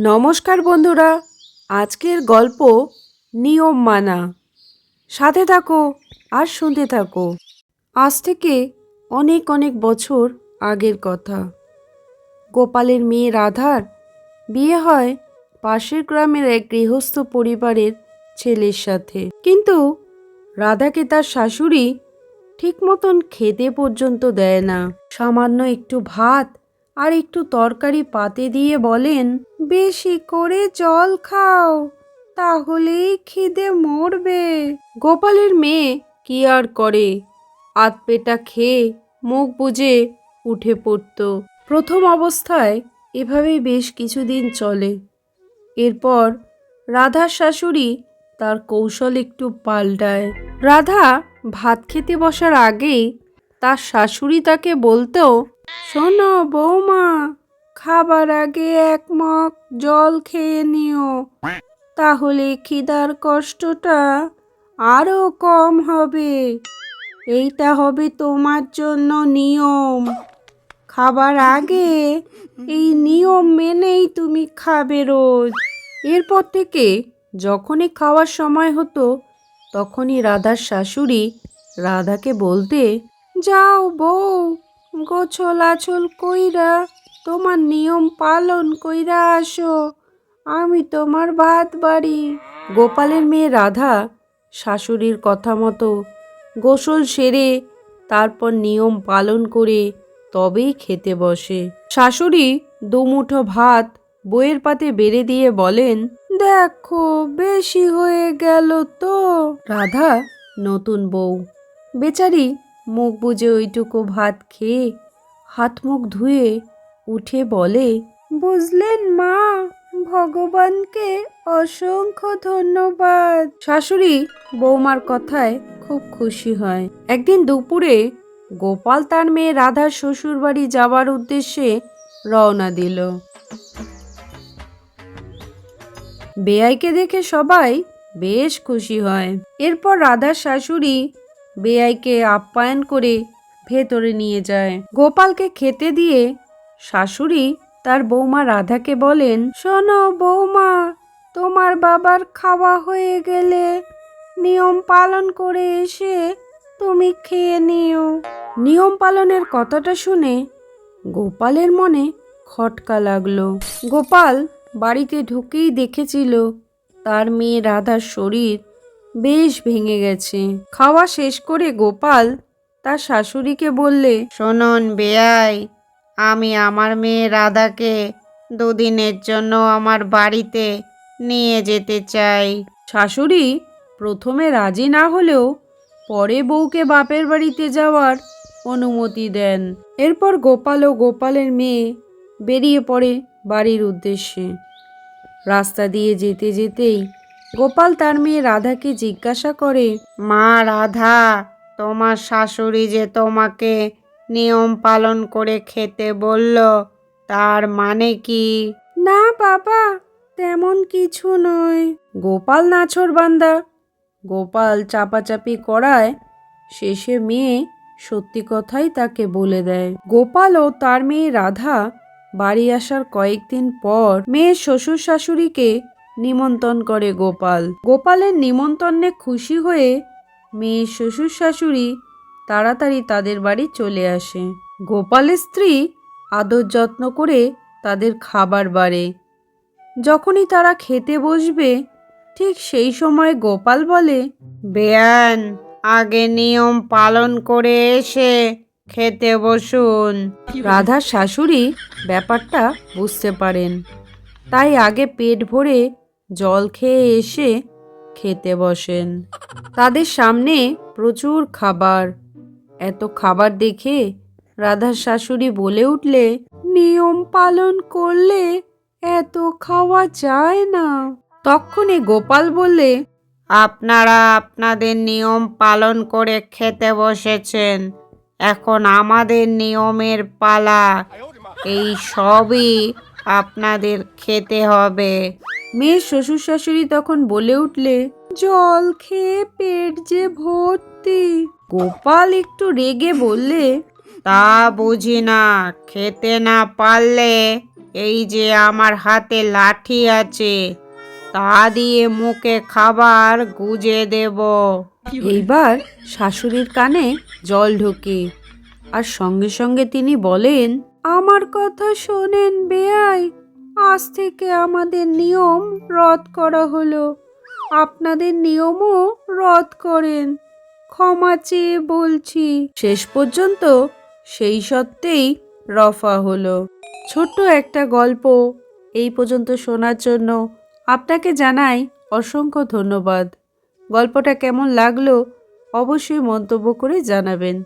নমস্কার বন্ধুরা, আজকের গল্প নিয়ম মানা। সাথে থাকো আর শুনতে থাকো। আজ থেকে অনেক অনেক বছর আগের কথা। গোপালের মেয়ে রাধার বিয়ে হয় পাশের গ্রামের এক গৃহস্থ পরিবারের ছেলের সাথে। কিন্তু রাধাকে তার শাশুড়ি ঠিক মতন খেতে পর্যন্ত দেয় না। সামান্য একটু ভাত আর একটু তরকারি পাতে দিয়ে বলেন, বেশি করে জল খাও, তাহলেই খিদে মরবে। গোপালের মেয়ে কি আর করে? আতপেটা খেয়ে মুখ বুজে উঠে পড়ত। প্রথম অবস্থায় এভাবেই বেশ কিছুদিন চলে। এরপর রাধার শাশুড়ি তার কৌশল একটু পাল্টায়। রাধা ভাত খেতে বসার আগেই তার শাশুড়ি তাকে বলতো শোনো বৌমা, খাবার আগে এক মগ জল খেয়ে নিও। তাহলে খিদার কষ্টটা আরও কম হবে। এইটা হবে তোমার জন্য নিয়ম। খাবার আগে এই নিয়ম মেনেই তুমি খাবে রোজ। এরপর থেকে যখনই খাওয়ার সময় হতো, তখনই রাধার শাশুড়ি রাধাকে বলতে, যাও বউ গোছল আছল কইরা, তোমার নিয়ম পালন কইরা আসো। আমি তোমার ভাত বাড়ি। গোপালের মেয়ে রাধা শাশুড়ির কথা মতো গোসল সেরে, তারপর নিয়ম পালন করে তবেই খেতে বসে। শাশুড়ি দুমুঠো ভাত বইয়ের পাতে বেড়ে দিয়ে বলেন, দেখো, বেশি হয়ে গেল তো। রাধা নতুন বউ। বেচারি মুখ বুজে ওইটুকু ভাত খেয়ে হাত মুখ ধুয়ে উঠে বলে, বুঝলেন মা, ভগবানকে অসংখ্য ধন্যবাদ। শাশুড়ি বৌমার কথায় খুব খুশি হয়। একদিন দুপুরে গোপাল তার মেয়ে রাধার শ্বশুর বাড়ি যাওয়ার উদ্দেশ্যে রওনা দিল। বেআইকে দেখে সবাই বেশ খুশি হয়। এরপর রাধার শাশুড়ি বেয়াইকে আপ্যায়ন করে ভেতরে নিয়ে যায়। গোপালকে খেতে দিয়ে শাশুড়ি তার বৌমা রাধাকে বলেন, শোনো বৌমা, তোমার বাবার খাওয়া হয়ে গেলে নিয়ম পালন করে এসে তুমি খেয়ে নিও। নিয়ম পালনের কথাটা শুনে গোপালের মনে খটকা লাগল। গোপাল বাড়িতে ঢুকেই দেখেছিল তার মেয়ে রাধার শরীর বেশ ভেঙে গেছে। খাওয়া শেষ করে গোপাল তার শাশুড়িকে বললে শোনন বেয়াই আমি আমার মেয়ে রাধাকে দুদিনের জন্য আমার বাড়িতে নিয়ে যেতে চাই। শাশুড়ি প্রথমে রাজি না হলেও পরে বউকে বাপের বাড়িতে যাওয়ার অনুমতি দেন। এরপর গোপাল ও গোপালের মেয়ে বেরিয়ে পড়ে বাড়ির উদ্দেশ্যে। রাস্তা দিয়ে যেতে যেতেই গোপাল তার মেয়ে রাধাকে জিজ্ঞাসা করে, মা রাধা, তোমার শাশুড়ি যে তোমাকে নিয়ম পালন করে খেতে বলল, তার মানে কি? না বাবা, তেমন কিছু নয়। গোপাল নাছর বান্দা, গোপাল চাপাচাপি করায় শেষে মেয়ে সত্যি কথাই তাকে বলে দেয়। গোপাল ও তার মেয়ে রাধা বাড়ি আসার কয়েকদিন পর মেয়ের শ্বশুর শাশুড়িকে নিমন্ত্রণ করে গোপাল। গোপালের নিমন্ত্রণে খুশি হয়ে মেয়ের শ্বশুর শাশুড়ি তাড়াতাড়ি তাদের বাড়ি চলে আসে। গোপালের স্ত্রী আদর যত্ন করে তাদের খাবার বাড়ে। যখনই তারা খেতে বসবে ঠিক সেই সময় গোপাল বলে বেয়ান আগে নিয়ম পালন করে এসে খেতে বসুন। রাধার শাশুড়ি ব্যাপারটা বুঝতে পারেন। তাই আগে পেট ভরে জল খেয়ে এসে খেতে বসেন। তাদের সামনে প্রচুর খাবার। এত খাবার দেখে রাধার শাশুড়ি বলে উঠলে, নিয়ম পালন করলে এত খাওয়া যায় না। তক্ষণে গোপাল বললে, আপনারা আপনাদের নিয়ম পালন করে খেতে বসেছেন। এখন আমাদের নিয়মের পালা। এই সবই আপনাদের খেতে হবে। মেয়ের শ্বশুর শাশুড়ি তখন বলে উঠলে, জল খেয়ে পেট যে ভর্তি। গোপাল একটু রেগে বললে, তা বুঝি না, খেতে না পারলে এই যে আমার হাতে লাঠি আছে, তা দিয়ে মুখে খাবার গুজে দেব। এইবার শাশুড়ির কানে জল ঢোকে আর সঙ্গে সঙ্গে তিনি বলেন, আমার কথা শোনেন বেয়াই আজ থেকে আমাদের নিয়ম রদ করা হলো। আপনাদের নিয়মও রদ করেন। ক্ষমা চেয়ে বলছি, শেষ পর্যন্ত সেই সত্ত্বেই রফা হলো। ছোট্ট একটা গল্প এই পর্যন্ত শোনার জন্য আপনাকে জানাই অসংখ্য ধন্যবাদ। গল্পটা কেমন লাগল অবশ্যই মন্তব্য করে জানাবেন।